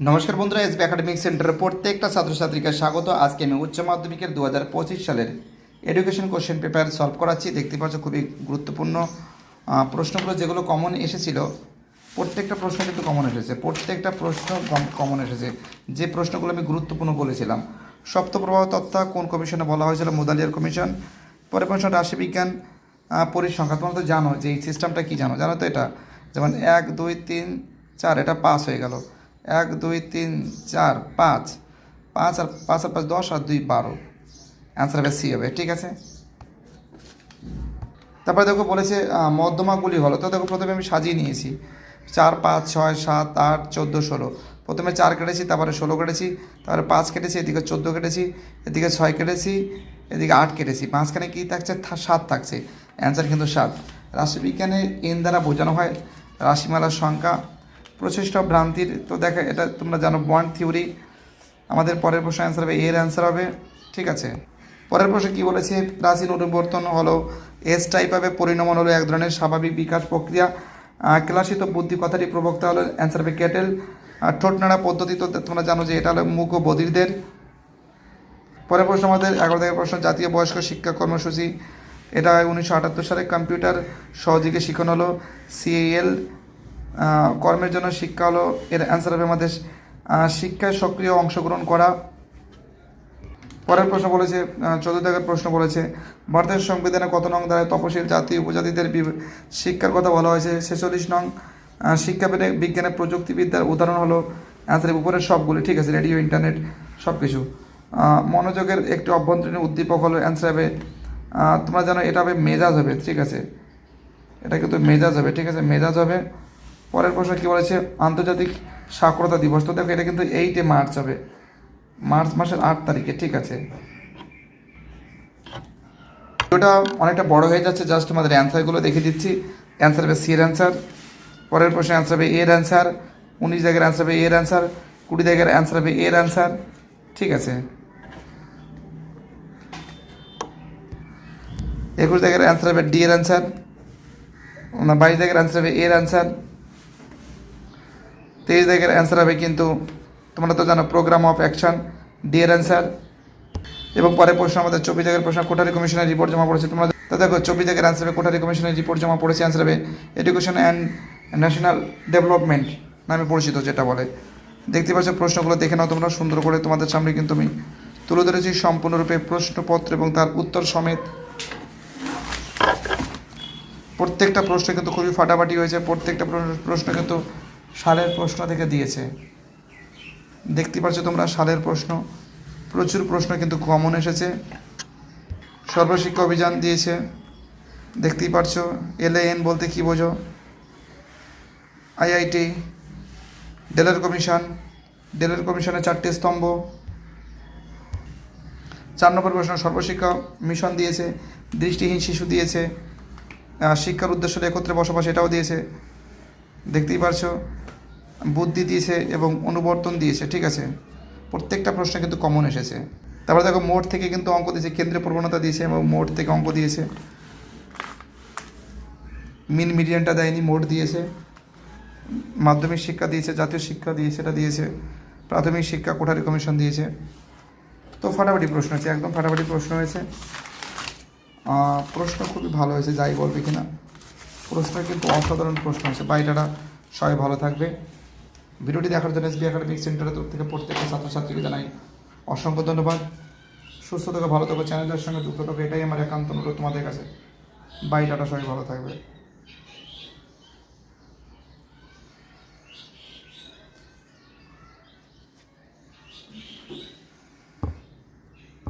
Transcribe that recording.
নমস্কার বন্ধুরা SB academic সেন্টারের প্রত্যেকটা ছাত্রছাত্রীকে স্বাগত। আজকে আমি উচ্চ মাধ্যমিকের দু হাজার পঁচিশ সালের এডুকেশন কোশ্চেন পেপার সলভ করাচ্ছি। দেখতে পাচ্ছ খুবই গুরুত্বপূর্ণ প্রশ্নগুলো যেগুলো কমন এসেছিল প্রত্যেকটা প্রশ্ন কিন্তু কমন এসেছে। প্রত্যেকটা প্রশ্ন কমন এসেছে। যে প্রশ্নগুলো আমি গুরুত্বপূর্ণ বলেছিলাম সপ্তপ্রবাহ তত্ত্ব কোন কমিশনে বলা হয়েছিল? মোদালিয়ার কমিশন পরের প্রশ্ন রাশিবিজ্ঞান আহ, পরিসংখ্যান। তোমরা তো জানো যে এই সিস্টেমটা কী জানো? জানো তো এটা? যেমন এক দুই তিন চার এটা পাস হয়ে গেল। এক, দুই, তিন, চার, পাঁচ। পাঁচ আর পাঁচ আর পাঁচ দশ আর দুই বারো। অ্যান্সার হবে সি হবে, ঠিক আছে? তারপরে দেখো বলেছে মধ্যমাগুলি হলো। তো দেখো প্রথমে আমি সাজিয়ে নিয়েছি। চার, পাঁচ, ছয়, সাত, আট, চোদ্দ, ষোলো। প্রথমে চার কেটেছি, তারপরে ষোলো কেটেছি, তারপরে পাঁচ কেটেছি, এদিকে চোদ্দ কেটেছি, এদিকে ছয় কেটেছি, এদিকে আট কেটেছি। মাঝখানে কী থাকছে? সাত থাকছে। অ্যান্সার কিন্তু সাত। রাশিবিজ্ঞানে এন দ্বারা বোঝানো হয়, রাশিমালার সংখ্যা প্রচেষ্টা ভ্রান্তির, তো দেখা, এটা তোমরা জানো বন্ড থিওরি আমাদের পরের প্রশ্ন অ্যান্সার হবে এর অ্যান্সার হবে, ঠিক আছে? পরের প্রশ্নে কি বলেছে? প্রাচীন অনুবর্তন হলো এস টাইপ হবে, পরিণমন হলো এক ধরনের স্বাভাবিক বিকাশ প্রক্রিয়া। ক্লাসিত বুদ্ধি কথাটি প্রবক্তা হলো অ্যান্সার হবে কেটেল আর ঠোঁট নাড়া পদ্ধতি তো তোমরা জানো যে এটা হলো মুখ ও বধিরদের পরের প্রশ্ন আমাদের, এগারো থেকে প্রশ্ন, জাতীয় বয়স্ক শিক্ষা কর্মসূচি। এটা উনিশশো আটাত্তর সালে, কম্পিউটার সহযোগে শিখানো হলো সিএল কর্মের জন্য শিক্ষা হলো, এর অ্যান্সার হবে আমাদের শিক্ষায় সক্রিয় অংশগ্রহণ করা। পরের প্রশ্ন বলেছে চোদ্দ দাগের প্রশ্ন বলেছে, ভারতের সংবিধানে কত নং দ্বারা তপশিল জাতি, উপজাতিদের শিক্ষার কথা বলা হয়েছে, ছেচল্লিশ নং শিক্ষা বিজ্ঞানে- বিজ্ঞানে প্রযুক্তিবিদ্যার উদাহরণ হলো অ্যান্সার উপরের সবগুলি, ঠিক আছে রেডিও ইন্টারনেট সব কিছু মনোযোগের একটি অভ্যন্তরীণ উদ্দীপক হলো অ্যান্সার হবে তোমরা জানো, এটা হবে মেজাজ হবে, ঠিক আছে। এটা কিন্তু মেজাজ হবে, ঠিক আছে, মেজাজ হবে। পরের প্রশ্ন কী বলেছে? আন্তর্জাতিক সাক্ষরতা দিবস। তো দেখো, এটা কিন্তু এইটে মার্চ হবে। মার্চ মাসের আট তারিখে, ঠিক আছে? ওটা অনেকটা বড় হয়ে যাচ্ছে, জাস্ট তোমাদের অ্যান্সারগুলো দেখে দিচ্ছি। অ্যান্সার হবে সি এর অ্যান্সার পরের প্রশ্নে অ্যান্সার হবে এর অ্যান্সার উনিশ জায়গার অ্যান্সার হবে এর অ্যান্সার কুড়ি জায়গার অ্যান্সার হবে এর অ্যান্সার ঠিক আছে? একুশ জায়গার অ্যান্সার হবে ডি এর অ্যান্সার বাইশ জায়গার অ্যান্সার হবে এর অ্যান্সার তেইশ জায়গার অ্যান্সার হবে কিন্তু তোমরা তো জানো programme of action the answer এবং পরের প্রশ্ন আমাদের চব্বিশ জায়গার প্রশ্ন, কোঠারি কমিশনের রিপোর্ট জমা পড়েছে। তোমরা তো দেখো, চব্বিশ জায়গার অ্যান্সার হবে, কোঠারি কমিশনের রিপোর্ট জমা পড়েছে অ্যান্সার হবে এডুকেশন অ্যান্ড ন্যাশনাল ডেভেলপমেন্ট নামে পরিচিত যেটা বলে। দেখতে পাচ্ছ প্রশ্নগুলো, দেখে নাও তোমরা, সুন্দর করে তোমাদের সামনে কিন্তু আমি তুলে ধরেছি সম্পূর্ণরূপে প্রশ্নপত্র এবং তার উত্তর সমেত। প্রত্যেকটা প্রশ্ন কিন্তু খুবই ফাটাফাটি হয়েছে, প্রত্যেকটা প্রশ্ন কিন্তু সালের প্রশ্ন থেকে দিয়েছে। দেখতে পাচ্ছ তোমরা সালের প্রশ্ন। প্রচুর প্রশ্ন কিন্তু কমন এসেছে। সর্বশিক্ষা অভিযান দিয়েছে। দেখতেই পারছ এলএএন বলতে কি বোঝো? IIT, ডেলার commission. ডেলার কমিশনের চারটি স্তম্ভ। চার নম্বর প্রশ্ন, সর্বশিক্ষা মিশন দিয়েছে, দৃষ্টিহীন শিশু দিয়েছে। শিক্ষার উদ্দেশ্যে একত্রে বসবাস এটাও দিয়েছে। দেখতেই পারছ বুদ্ধি দিয়েছে এবং অনুবর্তন দিয়েছে, ঠিক আছে? প্রত্যেকটা প্রশ্ন কিন্তু কমন এসেছে। তারপরে দেখো, মোট থেকে কিন্তু অঙ্ক দিয়েছে, কেন্দ্রে প্রবণতা দিয়েছে এবং মোট থেকে অঙ্ক দিয়েছে। মিন মিডিয়ানটা দেয়নি, মোট দিয়েছে। মাধ্যমিক শিক্ষা দিয়েছে, জাতীয় শিক্ষা দিয়ে সেটা দিয়েছে। প্রাথমিক শিক্ষা, কোঠারি কমিশন দিয়েছে। তো ফাটাফাটি প্রশ্ন হয়েছে, একদম ফাটাফাটি প্রশ্ন হয়েছে। প্রশ্ন খুবই ভালো হয়েছে, যাই বলবে কিনা। প্রশ্ন কিন্তু অসাধারণ প্রশ্ন হয়েছে। বাইরেটা সবাই ভালো থাকবে। ভিডিওটি দেখার জন্য এসবি একাডেমিক সেন্টারের তরফ থেকে প্রত্যেকটা ছাত্রছাত্রীকে জানাই অসংখ্য ধন্যবাদ। সুস্থ থাকো, ভালো থাকো চ্যানেলের সঙ্গে যুক্ত থাকো, এটাই আমার একান্ত অনুরোধ তোমাদের কাছে। বাই টাটা, সবাই ভালো থাকবে।